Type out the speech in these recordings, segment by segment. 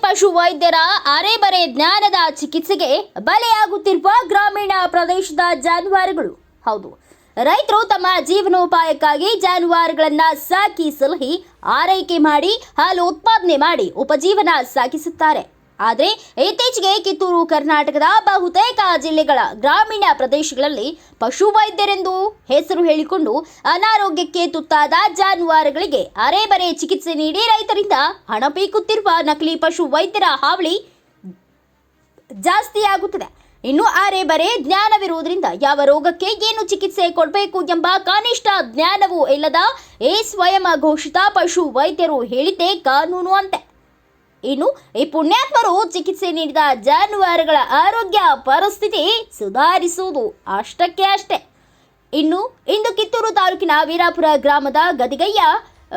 ಪಶು ವೈದ್ಯರ ಅರೆಬರೆ ಜ್ಞಾನದ ಚಿಕಿತ್ಸೆಗೆ ಬಲಿಯಾಗುತ್ತಿರುವ ಗ್ರಾಮೀಣ ಪ್ರದೇಶದ ಜಾನುವಾರುಗಳು. ಹೌದು, ರೈತರು ತಮ್ಮ ಜೀವನೋಪಾಯಕ್ಕಾಗಿ ಜಾನುವಾರುಗಳನ್ನ ಸಾಕಿ ಸಲಹಿ, ಆರೈಕೆ ಮಾಡಿ, ಹಾಲು ಉತ್ಪಾದನೆ ಮಾಡಿ ಉಪಜೀವನ ಸಾಗಿಸುತ್ತಾರೆ. ಆದರೆ ಇತ್ತೀಚೆಗೆ ಕಿತ್ತೂರು, ಕರ್ನಾಟಕದ ಬಹುತೇಕ ಜಿಲ್ಲೆಗಳ ಗ್ರಾಮೀಣ ಪ್ರದೇಶಗಳಲ್ಲಿ ಪಶುವೈದ್ಯರೆಂದು ಹೆಸರು ಹೇಳಿಕೊಂಡು ಅನಾರೋಗ್ಯಕ್ಕೆ ತುತ್ತಾದ ಜಾನುವಾರುಗಳಿಗೆ ಅರೆಬರೆ ಚಿಕಿತ್ಸೆ ನೀಡಿ ರೈತರಿಂದ ಹಣ ಪೀಕುತ್ತಿರುವ ನಕಲಿ ಪಶು ವೈದ್ಯರ ಹಾವಳಿ ಜಾಸ್ತಿಯಾಗುತ್ತದೆ ಇನ್ನು ಅರೆ ಬರೆ ಜ್ಞಾನವಿರುವುದರಿಂದ ಯಾವ ರೋಗಕ್ಕೆ ಏನು ಚಿಕಿತ್ಸೆ ಕೊಡಬೇಕು ಎಂಬ ಕನಿಷ್ಠ ಜ್ಞಾನವೂ ಇಲ್ಲದ ಏ ಸ್ವಯಂ ಘೋಷಿತ ಪಶು ವೈದ್ಯರು ಹೇಳಿದ್ದೇ ಕಾನೂನು ಅಂತೆ. ಇನ್ನು ಈ ಪುಣ್ಯಾತ್ಮರು ಚಿಕಿತ್ಸೆ ನೀಡಿದ ಜಾನುವಾರುಗಳ ಆರೋಗ್ಯ ಪರಿಸ್ಥಿತಿ ಸುಧಾರಿಸುವುದು ಅಷ್ಟಕ್ಕೆ ಅಷ್ಟೇ. ಇನ್ನು ಇಂದು ಕಿತ್ತೂರು ತಾಲೂಕಿನ ವೀರಾಪುರ ಗ್ರಾಮದ ಗದಿಗಯ್ಯ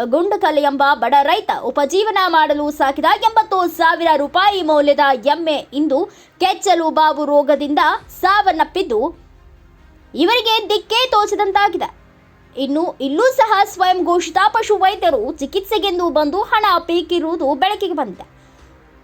ಗುಂಡಕಲ್ ಎಂಬ ಬಡ ರೈತ ಉಪಜೀವನ ಮಾಡಲು ಸಾಕಿದ ಎಂಬತ್ತು ಸಾವಿರ ರೂಪಾಯಿ ಮೌಲ್ಯದ ಎಮ್ಮೆ ಇಂದು ಕೆಚ್ಚಲು ಬಾವು ರೋಗದಿಂದ ಸಾವನ್ನಪ್ಪಿದ್ದು ಇವರಿಗೆ ದಿಕ್ಕೇ ತೋಚದಂತಾಗಿದೆ ಇನ್ನು ಇಲ್ಲೂ ಸಹ ಸ್ವಯಂ ಘೋಷಿತ ಪಶು ವೈದ್ಯರು ಚಿಕಿತ್ಸೆಗೆಂದು ಬಂದು ಹಣ ಪೀಕಿರುವುದು ಬೆಳಕಿಗೆ ಬಂದಿದೆ.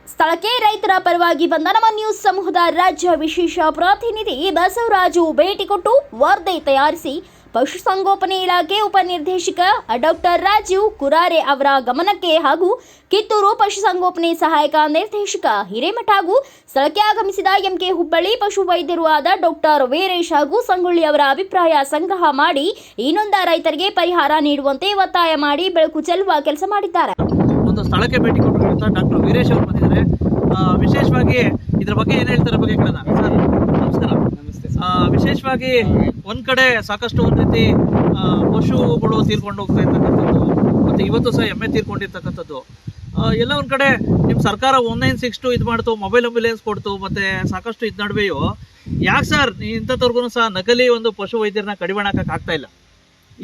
ಸ್ಥಳಕ್ಕೆ ರೈತರ ಪರವಾಗಿ ಬಂದ ನಮ್ಮ ನ್ಯೂಸ್ ಸಮೂಹದ ರಾಜ್ಯ ವಿಶೇಷ ಪ್ರತಿನಿಧಿ ಬಸವರಾಜು ಭೇಟಿ ಕೊಟ್ಟು ವರದಿ ತಯಾರಿಸಿ ಪಶುಸಂಗೋಪನೆ ಇಲಾಖೆ ಉಪನಿರ್ದೇಶಕ ಡಾಕ್ಟರ್ ರಾಜೀವ್ ಕುರಾರೆ ಅವರ ಗಮನಕ್ಕೆ ಹಾಗೂ ಕಿತ್ತೂರು ಪಶುಸಂಗೋಪನೆ ಸಹಾಯಕ ನಿರ್ದೇಶಕ ಹಿರೇಮಠ ಹಾಗೂ ಸ್ಥಳಕ್ಕೆ ಆಗಮಿಸಿದ ಎಂಕೆ ಹುಬ್ಬಳ್ಳಿ ಪಶು ವೈದ್ಯರು ಆದ ಡಾಕ್ಟರ್ ವೀರೇಶ್ ಹಾಗೂ ಸಂಗೊಳ್ಳಿ ಅವರ ಅಭಿಪ್ರಾಯ ಸಂಗ್ರಹ ಮಾಡಿ ಇನ್ನೊಂದ ರೈತರಿಗೆ ಪರಿಹಾರ ನೀಡುವಂತೆ ಒತ್ತಾಯ ಮಾಡಿ ಬೆಳಕು ಚೆಲ್ಲುವ ಕೆಲಸ ಮಾಡಿದ್ದಾರೆ. ಒಂದು ಸ್ಥಳಕ್ಕೆ ಭೇಟಿ ಡಾಕ್ಟರ್ ವೀರೇಶ್ ಅವರು ಬಂದಿದ್ದಾರೆ. ವಿಶೇಷವಾಗಿ ಇದರ ಬಗ್ಗೆ ಏನು ಹೇಳ್ತಾರೆ ಬಗ್ಗೆ ಕೇಳೋಣ. ಸರ್ ವಿಶೇಷವಾಗಿ ಒಂದ್ ಕಡೆ ಸಾಕಷ್ಟು ಒಂದ್ ರೀತಿ ಪಶುಗಳು ತೀರ್ಕೊಂಡು ಹೋಗ್ತಾ ಇರ್ತಕ್ಕಂಥದ್ದು, ಮತ್ತೆ ಇವತ್ತು ಸಹ ಎಮ್ಮೆ ತೀರ್ಕೊಂಡಿರ್ತಕ್ಕಂಥದ್ದು. ಎಲ್ಲ ಒಂದ್ ಕಡೆ ನಿಮ್ ಸರ್ಕಾರ ಒನ್ ನೈನ್ ಸಿಕ್ಸ್ ಟು ಇದು ಮಾಡ್ತು, ಮೊಬೈಲ್ ಅಂಬುಲೆನ್ಸ್ ಕೊಡ್ತು, ಮತ್ತೆ ಸಾಕಷ್ಟು ಇದ್ ನಡುವೆಯೂ. ಯಾಕೆ ಸರ್ ಇಂಥವ್ರಿಗೂ ಸಹ ನಕಲಿ ಒಂದು ಪಶು ವೈದ್ಯರನ್ನ ಕಡಿಮೆ ಆಗ್ತಾ ಇಲ್ಲ?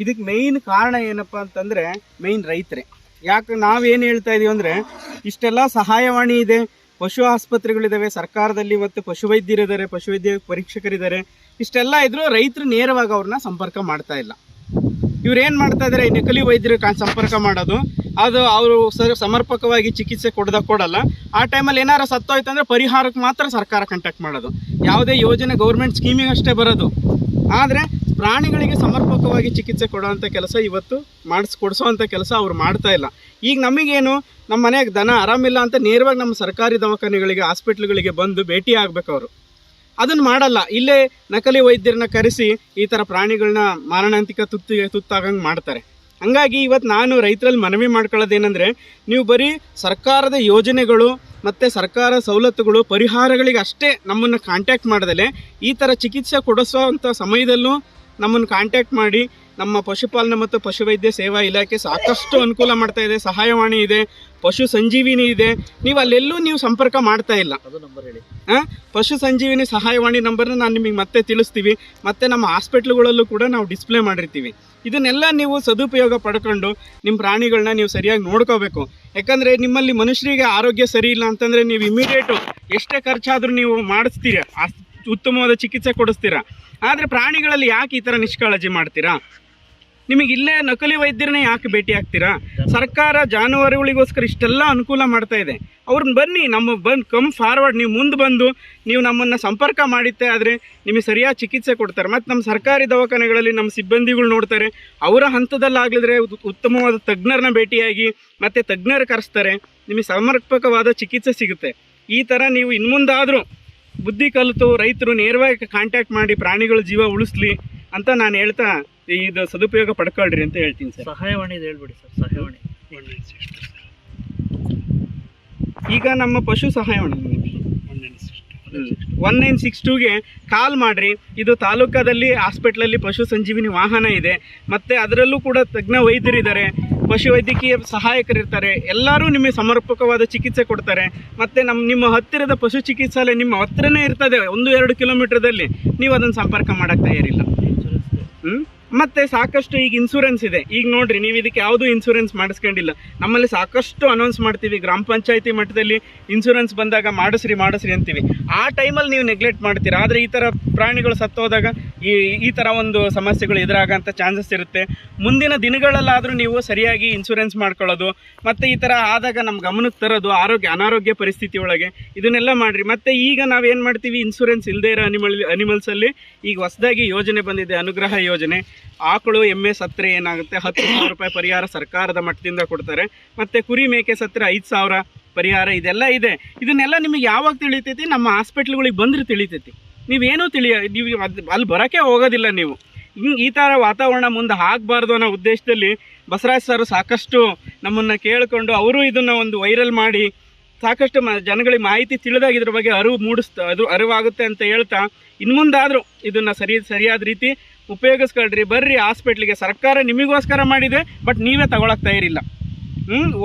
ಇದಕ್ಕೆ ಮೇಯ್ನ್ ಕಾರಣ ಏನಪ್ಪಾ ಅಂತಂದ್ರೆ ಮೇಯ್ನ್ ರೈತರೇ. ಯಾಕೆ ನಾವೇನು ಹೇಳ್ತಾ ಇದೀವಿ ಅಂದ್ರೆ, ಇಷ್ಟೆಲ್ಲ ಸಹಾಯವಾಣಿ ಇದೆ. ಪಶು ಆಸ್ಪತ್ರೆಗಳಿದಾವೆ, ಸರ್ಕಾರದಲ್ಲಿ ಇವತ್ತು ಪಶುವೈದ್ಯರಿದ್ದಾರೆ ಪಶುವೈದ್ಯ ಪರೀಕ್ಷಕರಿದ್ದಾರೆ ಇಷ್ಟೆಲ್ಲ ಇದ್ರೂ ರೈತರು ನೇರವಾಗಿ ಅವ್ರನ್ನ ಸಂಪರ್ಕ ಮಾಡ್ತಾ ಇಲ್ಲ. ಇವ್ರು ಏನು ಮಾಡ್ತಾ ಇದ್ದಾರೆ ನಕಲಿ ವೈದ್ಯರು ಸಂಪರ್ಕ ಮಾಡೋದು. ಅದು ಅವರು ಸಮರ್ಪಕವಾಗಿ ಚಿಕಿತ್ಸೆ ಕೊಡದ ಕೊಡಲ್ಲ. ಆ ಟೈಮಲ್ಲಿ ಏನಾರ ಸತ್ತೋಯ್ತು ಅಂದ್ರೆ ಪರಿಹಾರಕ್ಕೆ ಮಾತ್ರ ಸರ್ಕಾರ ಕಾಂಟ್ಯಾಕ್ಟ್ ಮಾಡೋದು. ಯಾವುದೇ ಯೋಜನೆ ಗೌರ್ಮೆಂಟ್ ಸ್ಕೀಮಿಗೆ ಅಷ್ಟೇ ಬರೋದು. ಆದರೆ ಪ್ರಾಣಿಗಳಿಗೆ ಸಮರ್ಪಕವಾಗಿ ಚಿಕಿತ್ಸೆ ಕೊಡುವಂಥ ಕೆಲಸ ಇವತ್ತು ಮಾಡಿಸ್ಕೊಡ್ಸೋವಂಥ ಕೆಲಸ ಅವ್ರು ಮಾಡ್ತಾ ಇಲ್ಲ. ಈಗ ನಮಗೇನು? ನಮ್ಮ ಮನೆಗೆ ದನ ಆರಾಮಿಲ್ಲ ಅಂತ ನೇರವಾಗಿ ನಮ್ಮ ಸರ್ಕಾರಿ ದವಾಖಾನೆಗಳಿಗೆ ಹಾಸ್ಪಿಟ್ಲ್ಗಳಿಗೆ ಬಂದು ಭೇಟಿ ಆಗಬೇಕು ಅವರು. ಅದನ್ನು ಮಾಡಲ್ಲ. ಇಲ್ಲೇ ನಕಲಿ ವೈದ್ಯರನ್ನ ಕರೆಸಿ ಈ ಥರ ಪ್ರಾಣಿಗಳನ್ನ ಮಾರಣಾಂತಿಕ ತುತ್ತಿಗೆ ತುತ್ತಾಗಂಗೆ ಮಾಡ್ತಾರೆ. ಹಂಗಾಗಿ ಇವತ್ತು ನಾನು ರೈತರಲ್ಲಿ ಮನವಿ ಮಾಡ್ಕೊಳ್ಳೋದೇನೆಂದರೆ, ನೀವು ಬರೀ ಸರ್ಕಾರದ ಯೋಜನೆಗಳು ಮತ್ತು ಸರ್ಕಾರ ಸವಲತ್ತುಗಳು, ಪರಿಹಾರಗಳಿಗೆ ಅಷ್ಟೇ ನಮ್ಮನ್ನು ಕಾಂಟ್ಯಾಕ್ಟ್ ಮಾಡ್ದಲೆ ಈ ಥರ ಚಿಕಿತ್ಸೆ ಕೊಡಿಸೋವಂಥ ಸಮಯದಲ್ಲೂ ನಮ್ಮನ್ನು ಕಾಂಟ್ಯಾಕ್ಟ್ ಮಾಡಿ ನಮ್ಮ ಪಶುಪಾಲನೆ ಮತ್ತು ಪಶುವೈದ್ಯ ಸೇವಾ ಇಲಾಖೆ ಸಾಕಷ್ಟು ಅನುಕೂಲ ಮಾಡ್ತಾ ಇದೆ ಸಹಾಯವಾಣಿ ಇದೆ ಪಶು ಸಂಜೀವಿನಿ ಇದೆ. ನೀವು ಅಲ್ಲೆಲ್ಲೂ ನೀವು ಸಂಪರ್ಕ ಮಾಡ್ತಾ ಇಲ್ಲ. ಹೇಳಿ. ಪಶು ಸಂಜೀವಿನಿ ಸಹಾಯವಾಣಿ ನಂಬರ್ನ ನಾನು ನಿಮಗೆ ಮತ್ತೆ ತಿಳಿಸ್ತೀವಿ. ಮತ್ತೆ ನಮ್ಮ ಹಾಸ್ಪಿಟ್ಲ್ಗಳಲ್ಲೂ ಕೂಡ ನಾವು ಡಿಸ್ಪ್ಲೇ ಮಾಡಿರ್ತೀವಿ. ಇದನ್ನೆಲ್ಲ ನೀವು ಸದುಪಯೋಗ ಪಡ್ಕೊಂಡು ನಿಮ್ಮ ಪ್ರಾಣಿಗಳನ್ನ ನೀವು ಸರಿಯಾಗಿ ನೋಡ್ಕೋಬೇಕು. ಯಾಕಂದರೆ ನಿಮ್ಮಲ್ಲಿ ಮನುಷ್ಯರಿಗೆ ಆರೋಗ್ಯ ಸರಿ ಇಲ್ಲ ಅಂತಂದರೆ ನೀವು ಇಮಿಡಿಯೇಟು ಎಷ್ಟೇ ಖರ್ಚಾದರೂ ನೀವು ಮಾಡಿಸ್ತೀರಾ ಆಸ್- ಉತ್ತಮವಾದ ಚಿಕಿತ್ಸೆ ಕೊಡಿಸ್ತೀರಾ? ಆದರೆ ಪ್ರಾಣಿಗಳಲ್ಲಿ ಯಾಕೆ ಈ ಥರ ನಿಷ್ಕಾಳಜಿ ಮಾಡ್ತೀರಾ? ನಿಮಗೆ ಇಲ್ಲೇ ನಕಲಿ ವೈದ್ಯರನ್ನೇ ಯಾಕೆ ಭೇಟಿ ಆಗ್ತೀರಾ? ಸರ್ಕಾರ ಜಾನುವಾರುಗಳಿಗೋಸ್ಕರ ಇಷ್ಟೆಲ್ಲ ಅನುಕೂಲ ಮಾಡ್ತಾ ಇದೆ. ಅವ್ರನ್ನ ಬನ್ನಿ, ನಮ್ಮ ಬಂದು ಕಮ್ ಫಾರ್ವರ್ಡ್, ನೀವು ಮುಂದೆ ಬಂದು ನೀವು ನಮ್ಮನ್ನು ಸಂಪರ್ಕ ಮಾಡಿದ್ದೆ ಆದರೆ ನಿಮಗೆ ಸರಿಯಾದ ಚಿಕಿತ್ಸೆ ಕೊಡ್ತಾರೆ. ಮತ್ತು ನಮ್ಮ ಸರ್ಕಾರಿ ದವಾಖಾನೆಗಳಲ್ಲಿ ನಮ್ಮ ಸಿಬ್ಬಂದಿಗಳು ನೋಡ್ತಾರೆ, ಅವರ ಹಂತದಲ್ಲಾಗಲಿದ್ರೆ ಉತ್ತಮವಾದ ತಜ್ಞರನ್ನ ಭೇಟಿಯಾಗಿ ಮತ್ತು ತಜ್ಞರು ಕರೆಸ್ತಾರೆ. ನಿಮಗೆ ಸಮರ್ಪಕವಾದ ಚಿಕಿತ್ಸೆ ಸಿಗುತ್ತೆ. ಈ ಥರ ನೀವು ಇನ್ಮುಂದಾದರೂ ಬುದ್ಧಿ ಕಲಿತು ರೈತರು ನೇರವಾಗಿ ಕಾಂಟ್ಯಾಕ್ಟ್ ಮಾಡಿ ಪ್ರಾಣಿಗಳ ಜೀವ ಉಳಿಸ್ಲಿ ಅಂತ ನಾನು ಹೇಳ್ತಾ ಇದು ಸದುಪಯೋಗ ಪಡ್ಕೊಳ್ರಿ ಅಂತ ಹೇಳ್ತೀನಿ ಸರ್. ಸಹಾಯವಾಣಿ ಇದು ಹೇಳ್ಬಿಡಿ ಸರ್ ಸಹಾಯವಾಣಿ. ಈಗ ನಮ್ಮ ಪಶು ಸಹಾಯವಾಣಿ. ಒನ್ ನೈನ್ ಸಿಕ್ಸ್ ಟೂಗೆ ಕಾಲ್ ಮಾಡಿರಿ. ಇದು ತಾಲೂಕಾದಲ್ಲಿ ಹಾಸ್ಪಿಟ್ಲಲ್ಲಿ ಪಶು ಸಂಜೀವಿನಿ ವಾಹನ ಇದೆ. ಮತ್ತು ಅದರಲ್ಲೂ ಕೂಡ ತಜ್ಞ ವೈದ್ಯರಿದ್ದಾರೆ. ಪಶು ವೈದ್ಯಕೀಯ ಸಹಾಯಕರಿರ್ತಾರೆ, ಎಲ್ಲರೂ ನಿಮಗೆ ಸಮರ್ಪಕವಾದ ಚಿಕಿತ್ಸೆ ಕೊಡ್ತಾರೆ. ಮತ್ತು ನಮ್ಮ ನಿಮ್ಮ ಹತ್ತಿರದ ಪಶು ಚಿಕಿತ್ಸಾಲಯ ನಿಮ್ಮ ಹತ್ತಿರನೇ ಇರ್ತದೆ, ಒಂದು, ಎರಡು ಕಿಲೋಮೀಟ್ರದಲ್ಲಿ. ನೀವು ಅದನ್ನು ಸಂಪರ್ಕ ಮಾಡೋಕ್ಕೆ ತಯಾರಿಲ್ಲ. ಹ್ಞೂ ಮತ್ತೆ ಸಾಕಷ್ಟು ಈಗ ಇನ್ಸೂರೆನ್ಸ್ ಇದೆ. ಈಗ ನೋಡಿರಿ, ನೀವು ಇದಕ್ಕೆ ಯಾವುದೂ ಇನ್ಸೂರೆನ್ಸ್ ಮಾಡಿಸ್ಕೊಂಡಿಲ್ಲ. ನಮ್ಮಲ್ಲಿ ಸಾಕಷ್ಟು ಅನೌನ್ಸ್ ಮಾಡ್ತೀವಿ, ಗ್ರಾಮ ಪಂಚಾಯತಿ ಮಟ್ಟದಲ್ಲಿ ಇನ್ಸೂರೆನ್ಸ್ ಬಂದಾಗ ಮಾಡಿಸ್ರಿ ಮಾಡಿಸ್ರಿ ಅಂತೀವಿ. ಆ ಟೈಮಲ್ಲಿ ನೀವು ನೆಗ್ಲೆಕ್ಟ್ ಮಾಡ್ತೀರಾ? ಆದರೆ ಈ ಥರ ಪ್ರಾಣಿಗಳು ಸತ್ತೋದಾಗ ಈ ಈ ಥರ ಒಂದು ಸಮಸ್ಯೆಗಳು ಎದುರಾಗೋಂಥ ಚಾನ್ಸಸ್ ಇರುತ್ತೆ. ಮುಂದಿನ ದಿನಗಳಲ್ಲಾದರೂ ನೀವು ಸರಿಯಾಗಿ ಇನ್ಶೂರೆನ್ಸ್ ಮಾಡ್ಕೊಳ್ಳೋದು, ಮತ್ತು ಈ ಥರ ಆದಾಗ ನಮ್ಮ ಗಮನಕ್ಕೆ ತರೋದು, ಆರೋಗ್ಯ, ಅನಾರೋಗ್ಯ ಪರಿಸ್ಥಿತಿ ಒಳಗೆ ಇದನ್ನೆಲ್ಲ ಮಾಡಿರಿ. ಮತ್ತು ಈಗ ನಾವೇನು ಮಾಡ್ತೀವಿ? ಇನ್ಶೂರೆನ್ಸ್ ಇಲ್ಲದೇ ಇರೋ ಅನಿಮಲ್ ಅನಿಮಲ್ಸಲ್ಲಿ ಈಗ ಹೊಸದಾಗಿ ಯೋಜನೆ ಬಂದಿದೆ, ಅನುಗ್ರಹ ಯೋಜನೆ. ಆಕಳು ಎಮ್ಮೆ ಸತ್ತರೆ ಏನಾಗುತ್ತೆ? ಹತ್ತು ಸಾವಿರ ರೂಪಾಯಿ ಪರಿಹಾರ ಸರ್ಕಾರದ ಮಟ್ಟದಿಂದ ಕೊಡ್ತಾರೆ. ಮತ್ತು ಕುರಿ ಮೇಕೆ ಸತ್ತರೆ ಐದು ಸಾವಿರ ಪರಿಹಾರ ಇದೆಲ್ಲ ಇದೆ. ಇದನ್ನೆಲ್ಲ ನಿಮಗೆ ಯಾವಾಗ ತಿಳಿತೈತಿ? ನಮ್ಮ ಹಾಸ್ಪಿಟ್ಲ್ಗಳಿಗೆ ಬಂದ್ರೆ ತಿಳಿತೈತಿ. ನೀವೇನೂ ತಿಳಿಯ, ನೀವು ಅಲ್ಲಿ ಬರೋಕ್ಕೆ ಹೋಗೋದಿಲ್ಲ ನೀವು. ಹಿಂಗೆ ಈ ಥರ ವಾತಾವರಣ ಮುಂದೆ ಆಗಬಾರ್ದು ಅನ್ನೋ ಉದ್ದೇಶದಲ್ಲಿ ಬಸವರಾಜ್ ಸರ್ ಸಾಕಷ್ಟು ನಮ್ಮನ್ನು ಕೇಳಿಕೊಂಡು ಅವರು ಇದನ್ನು ಒಂದು ವೈರಲ್ ಮಾಡಿ ಸಾಕಷ್ಟು ಮ, ಜನಗಳಿಗೆ ಮಾಹಿತಿ ತಿಳಿದಾಗ ಇದ್ರ ಬಗ್ಗೆ ಅರಿವು ಮೂಡಿಸ್ತಾ, ಅದು ಅರಿವಾಗುತ್ತೆ ಅಂತ ಹೇಳ್ತಾ ಇನ್ನು ಮುಂದಾದರೂ ಇದನ್ನು ಸರಿ, ಸರಿಯಾದ ರೀತಿ ಉಪಯೋಗಿಸ್ಕೊಳ್ರಿ. ಬರ್ರಿ, ಹಾಸ್ಪಿಟ್ಲಿಗೆ. ಸರ್ಕಾರ ನಿಮಗೋಸ್ಕರ ಮಾಡಿದೆ, ಬಟ್ ನೀವೇ ತಗೊಳಕ್ಕೆ ತಯಾರಿಲ್ಲ.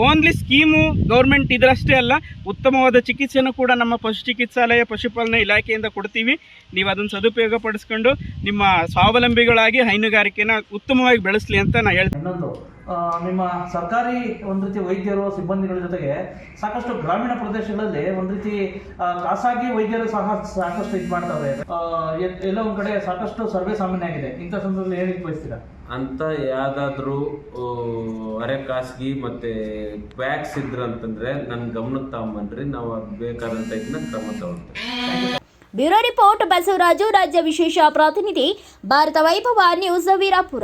ಓನ್ಲಿ ಸ್ಕೀಮು ಗೌರ್ಮೆಂಟ್ ಇದರಷ್ಟೇ ಅಲ್ಲ, ಉತ್ತಮವಾದ ಚಿಕಿತ್ಸೆನೂ ಕೂಡ ನಮ್ಮ ಪಶು ಚಿಕಿತ್ಸಾಲಯ, ಪಶುಪಾಲನೆ ಇಲಾಖೆಯಿಂದ ಕೊಡ್ತೀವಿ. ನೀವು ಅದನ್ನು ಸದುಪಯೋಗ ಪಡಿಸ್ಕೊಂಡು ನಿಮ್ಮ ಸ್ವಾವಲಂಬಿಗಳಾಗಿ ಹೈನುಗಾರಿಕೆನ ಉತ್ತಮವಾಗಿ ಬೆಳೆಸಲಿ ಅಂತ ನಾನು ಹೇಳ್ತೀನಿ. ನಿಮ್ಮ ಸರ್ಕಾರಿ ಒಂದು ರೀತಿ ವೈದ್ಯರು ಸಿಬ್ಬಂದಿಗಳ ಜೊತೆಗೆ ಸಾಕಷ್ಟು ಗ್ರಾಮೀಣ ಪ್ರದೇಶಗಳಲ್ಲಿ ಒಂದು ರೀತಿ ಖಾಸಗಿ ವೈದ್ಯರು ಸಹ ಸಾಕಷ್ಟು ಇದು ಮಾಡ್ತಾರೆ ಎಲ್ಲೋ ಒಂದು ಕಡೆ ಸಾಕಷ್ಟು ಸರ್ವೆ ಸಾಮಾನ್ಯ ಆಗಿದೆ. ಇಂಥ ಸಂದರ್ಭದಲ್ಲಿ ಹೇಳಿಕ್ ಬಯಸ್ತೀರಾ ಅಂತ ಯಾವುದಾದ್ರೂ ಅರೆ ಖಾಸಗಿ ಮತ್ತೆ ಕ್ವ್ಯಾಕ್ಸ್ ಇದ್ರ ಅಂತಂದ್ರೆ ನನ್ನ ಗಮನಕ್ಕೆ ತಗೊಂಬನ್ರಿ. ನಾವು ಅದು ಬೇಕಾದಂತ ಇದನ್ನ ಕ್ರಮ ತಗೊಳ್ತೇವೆ. ಬ್ಯೂರೋ ರಿಪೋರ್ಟ್ ಬಸವರಾಜು ರಾಜ್ಯ ವಿಶೇಷ ಪ್ರತಿನಿಧಿ Bharat Vaibhav news Virapura.